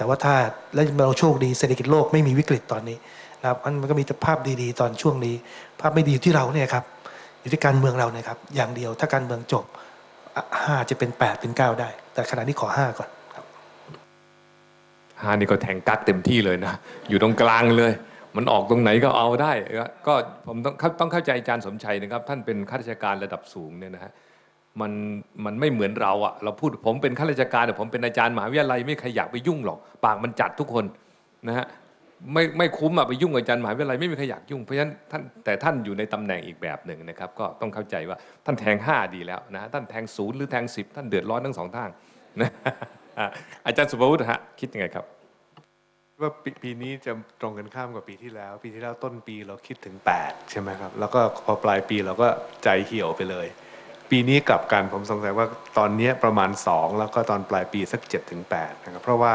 แต่ว่าถ้าแล้วเราโชคดีเศรษฐกิจโลกไม่มีวิกฤตตอนนี้นะครับมันก็มีแต่ภาพดีๆ ตอนช่วงนี้ ภาพไม่ดีอยู่ที่เราเนี่ยครับอยู่ที่การเมืองเราเนี่ยครับ อย่างเดียวถ้าการเมืองจบห้าจะเป็นแปดเป็นเก้าได้ แต่ขณะนี้ขอห้าก่อนครับฮานี่ก็แทงกักเต็มที่เลยนะ อยู่ตรงกลางเลย มันออกตรงไหนก็เอาได้ ก็ผมต้องต้องเข้าใจอาจารย์สมชัยนะครับ ท่านเป็นข้าราชการระดับสูงเนี่ยนะฮะ มันมันไม่เหมือนเราอะเราพูดผมเป็นข้าราชการแต่ผมเป็นอาจารย์มหาวิทยาลัยไม่ใครอยากไปยุ่งหรอกปากมันจัดทุกคนนะฮะไม่ไม่คุ้มอะไปยุ่งกับอาจารย์มหาวิทยาลัยไม่มีใครอยากยุ่งเพราะฉะนั้นท่านแต่ท่านอยู่ในตำแหน่งอีกแบบหนึ่งนะครับก็ต้องเข้าใจว่าท่านแทงห้าดีแล้วนะฮะท่านแทงศูนย์หรือแทงสิบท่านเดือดร้อนทั้งสองทางนะอาจารย์สุภวุฒิฮะคิดยังไงครับว่าปปีนี้จะตรงกันข้ามกับปีที่แล้ว ปีที่แล้วต้นปีเราคิดถึง 8 ใช่ไหมครับ แล้วก็พอปลายปีเราก็ใจเหี่ยวไปเลย ปีนี้กลับกันผมสงสัยว่าตอนเนี้ยประมาณ 2 แล้วก็ตอนปลายปีสัก7ถึง8นะครับเพราะว่า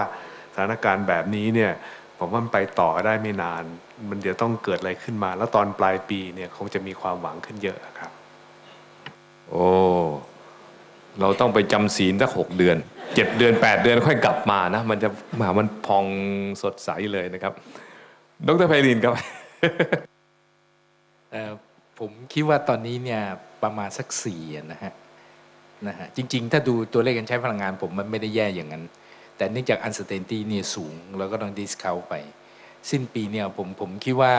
สถานการณ์แบบนี้เนี่ยผมว่ามันไปต่อได้ไม่นาน มันเดี๋ยวต้องเกิดอะไรขึ้นมา แล้วตอนปลายปีเนี่ยคงจะมีความหวังขึ้นเยอะครับ โอ้เราต้องไปจำศีลสักหกเดือนเจ็ดเดือนแปดเดือนค่อยกลับมานะ มันจะมามันพองสดใสเลยนะครับ ดรไพรินครับเอ่อผมคิดว่าตอนนี้เนี่ย ประมาณสักสี่นะฮะนะฮะจริง ๆ ถ้าดูตัวเลขการใช้พลังงานผมมันไม่ได้แย่อย่างนั้น แต่เนื่องจาก uncertainty เนี่ยสูงเราก็ต้อง discount ไป สิ้นปีเนี่ยผมผมคิดว่า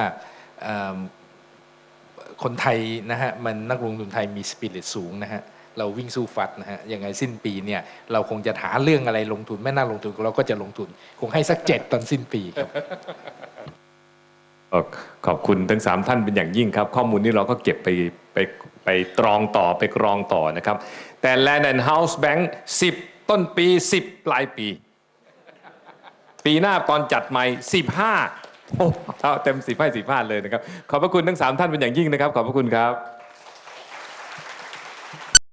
คนไทยนะฮะมันนักลงทุนไทยมี spirit สูงนะฮะเราวิ่งสู้ฟัดนะฮะยังไงสิ้นปีเนี่ยเราคงจะหาเรื่องอะไรลงทุนไม่น่าลงทุนเราก็จะลงทุน คงให้สักเจ็ดตอนสิ้นปีครับขอบคุณทั้งสามท่านเป็นอย่างยิ่งครับ ข้อมูลนี้เราก็เก็บไปไป ไปตรองต่อไปกรองต่อนะครับ แต่ Land and House Bank 10 ต้นปี 10 ปลายปี ปีหน้าตอนจัดใหม่ 15โอ้เอาเต็ม 15 15 เลยนะครับ ขอบพระคุณทั้ง 3 ท่านเป็นอย่างยิ่งนะครับ ขอบพระคุณครับ